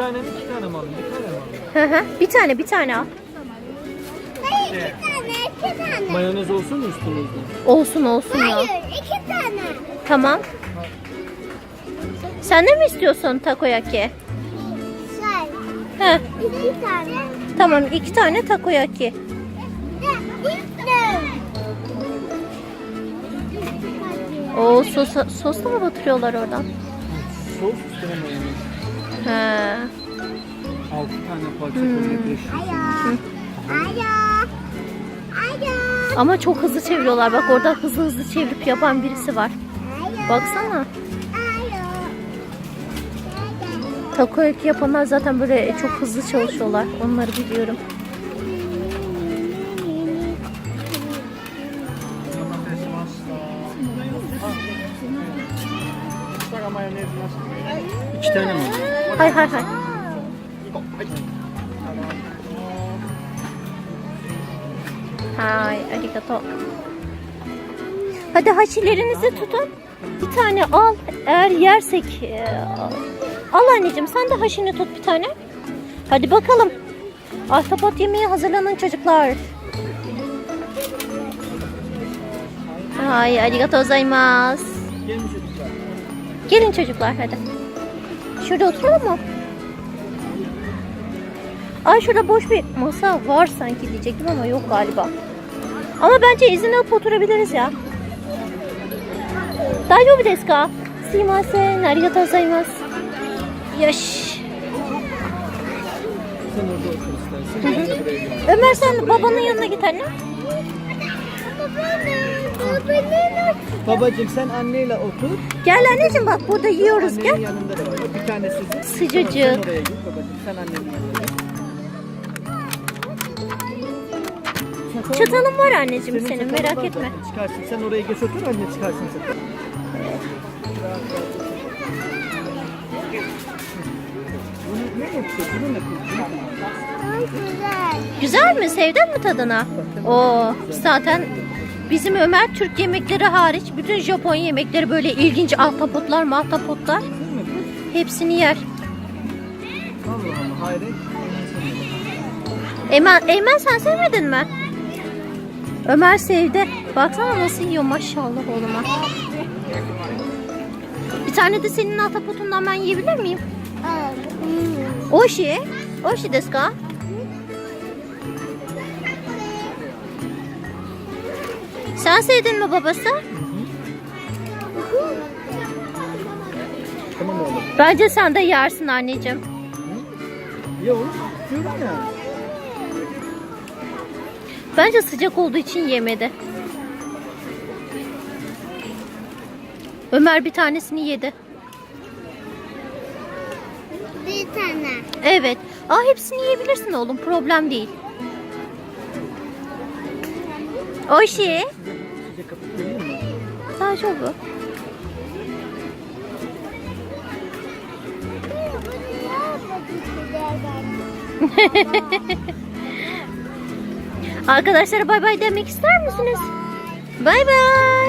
tane mi iki tane mi alayım? Bir tane mi alayım? Hı hı. Bir tane bir tane al. Hayır iki tane iki tane. Mayonez olsun mu üstünüzde? Olsun olsun ya. Hayır iki tane. Tamam. Sen de mi istiyorsun takoyaki? Şey Heh. iki tane. Tamam iki tane takoyaki. De. O sos, sos da mı batırıyorlar oradan? Sos üstüne mayonez. He. Altı tane parça Hmm. beş. Alo. Alo. Alo. Ama çok hızlı çeviriyorlar. Bak orada hızlı hızlı çevirip yapan birisi var. Baksana. Takoyaki yapanlar zaten böyle çok hızlı çalışıyorlar. Onları biliyorum. İki tane mi? Hay hay hay. Hay, arigato. Hadi haşilerinizi tutun. Bir tane al. Eğer yersek e, al anneciğim sen de haşini tut bir tane. Hadi bakalım. Ahtapot yemeğe hazırlanın çocuklar. Hay, arigato gozaimasu. Gelin çocuklar. Hadi. Şurada oturalım mı? Ay şurada boş bir masa var sanki diyecektim ama yok galiba. Ama bence izin alıp oturabiliriz ya. Daijoubu desu ka? Sumimasen, arigatou gozaimasu. Geleyim. Ömer sen babanın yanına git anne. Babacım sen anneyle otur. Gel anneciğim bak burada yiyoruz Annenin gel. yanında da var. Bir tane sizin. Sıcacık. Sen oraya git babacım. Sen annenin yanına git. Çatalım var anneciğim senin çatalın merak var etme. zaten. Çıkarsın. Sen oraya geç otur anne çıkarsın sen. Bunu ne ne. Güzel mi? Sevdin mi tadına? Oo, zaten bizim Ömer Türk yemekleri hariç bütün Japon yemekleri böyle ilginç ahtapotlar, mahtapotlar hepsini yer. Allah Allah hayret. Eymen, Eymen sen sevmedin mi? Ömer sevdi. Baksana nasıl yiyor maşallah oğluma. Bir tane de senin ahtapotundan ben yiyebilir miyim? Oshi. Oshi desu Sen sevdin mi babası? Tamam oğlum. Bence sen de yersin anneciğim. Ya oğlum diyorum ya. Bence sıcak olduğu için yemedi. Ömer bir tanesini yedi. Bir tane. Evet. Aa hepsini yiyebilirsin oğlum. Problem değil. Geleyim mi? Daijoubu. Arkadaşlara bay bay demek ister misiniz? Bay bay.